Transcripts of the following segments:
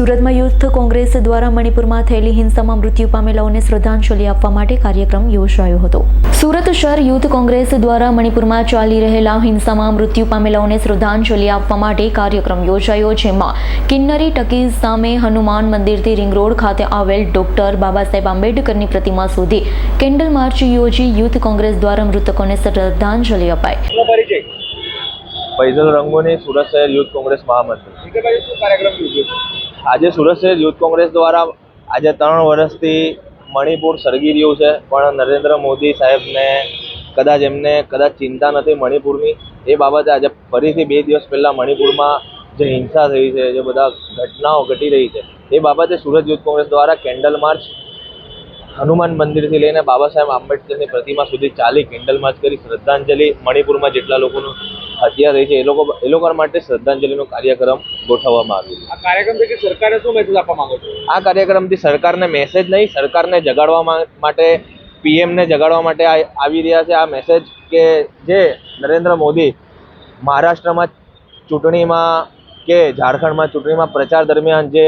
સુરતમાં યુથ કોંગ્રેસ દ્વારા મણિપુરમાં થયેલી હિંસામાં મૃત્યુ પામેલાઓને શ્રદ્ધાંજલિ આપવા માટે કાર્યક્રમ યોજાયો હતો. સુરત શહેર યુથ કોંગ્રેસ દ્વારા મણિપુરમાં ચાલી રહેલા હિંસામાં મૃત્યુ પામેલાઓને શ્રદ્ધાંજલિ આપવા માટે કાર્યક્રમ યોજાયો જેમાં કિન્નરી ટકીઝ સામે હનુમાન મંદિરથી રિંગ રોડ ખાતે આવેલ ડોક્ટર બાબા સાહેબ આંબેડકરની પ્રતિમા સુધી કેન્ડલ માર્ચ યોજી યુથ કોંગ્રેસ દ્વારા મૃતકોને શ્રદ્ધાંજલિ અપાઈ. ફૈઝલ રંગોની સુરત શહેર યુથ કોંગ્રેસ મહામંત્રી કાર્યક્રમ યોજ્યો? આજે સુરત શહેર યુથ કોંગ્રેસ દ્વારા આજે ત્રણ વર્ષથી મણિપુર સળગી રહ્યું છે, પણ નરેન્દ્ર મોદી સાહેબને કદાચ એમને કદાચ ચિંતા નથી મણિપુરની. એ બાબતે આજે ફરીથી બે દિવસ પહેલાં મણિપુરમાં જે હિંસા થઈ છે, જે બધા ઘટનાઓ ઘટી રહી છે, એ બાબતે સુરત યુથ કોંગ્રેસ દ્વારા કેન્ડલ માર્ચ હનુમાન મંદિરથી લઈને બાબા સાહેબ આંબેડકરની પ્રતિમા સુધી ચાલી કેન્ડલ માર્ચ કરી શ્રદ્ધાંજલિ મણિપુરમાં જેટલા લોકોનું હત્યા થઈ છે એ લોકો એ લોકો માટે શ્રદ્ધાંજલિનો કાર્યક્રમ ગોઠવવામાં આવ્યો. આ કાર્યક્રમથી સરકારે શું મેસેજ આપવા માંગો છો? આ કાર્યક્રમથી સરકારને મેસેજ નહીં સરકારને જગાડવા માટે પીએમને જગાડવા માટે આવી રહ્યા છે. આ મેસેજ કે જે નરેન્દ્ર મોદી મહારાષ્ટ્રમાં ચૂંટણીમાં કે ઝારખંડમાં ચૂંટણીમાં પ્રચાર દરમિયાન જે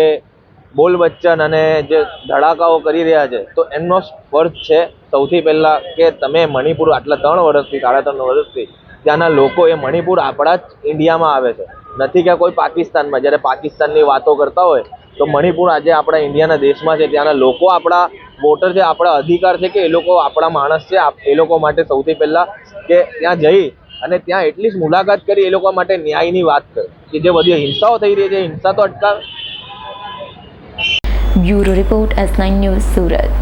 બોલ બચ્ચન અને જે ધડાકાઓ કરી રહ્યા છે તો એમનો સ્પર્શ છે સૌથી પહેલાં કે તમે મણિપુર આટલા ત્રણ વર્ષથી સાડા ત્રણ વર્ષથી ત્યાંના લોકો એ મણિપુર આપણા જ ઇન્ડિયામાં આવે છે. નથી કે કોઈ પાકિસ્તાનમાં. જ્યારે પાકિસ્તાનની વાતો કરતા હોય, તો મણિપુર આજે આપણા ઇન્ડિયાના દેશમાં છે. ત્યાંના લોકો આપણા વોટર છે, આપણા અધિકાર છે કે એ લોકો આપણા માણસ છે એ લોકો માટે સૌથી પહેલાં કે ત્યાં જઈ અને ત્યાં એટલીસ્ટ મુલાકાત કરી, એ લોકો માટે ન્યાયની વાત કરી. કે જે બધી હિંસાઓ થઈ રહી છે હિંસા તો અટકાવે. Bureau report S nine news Surat.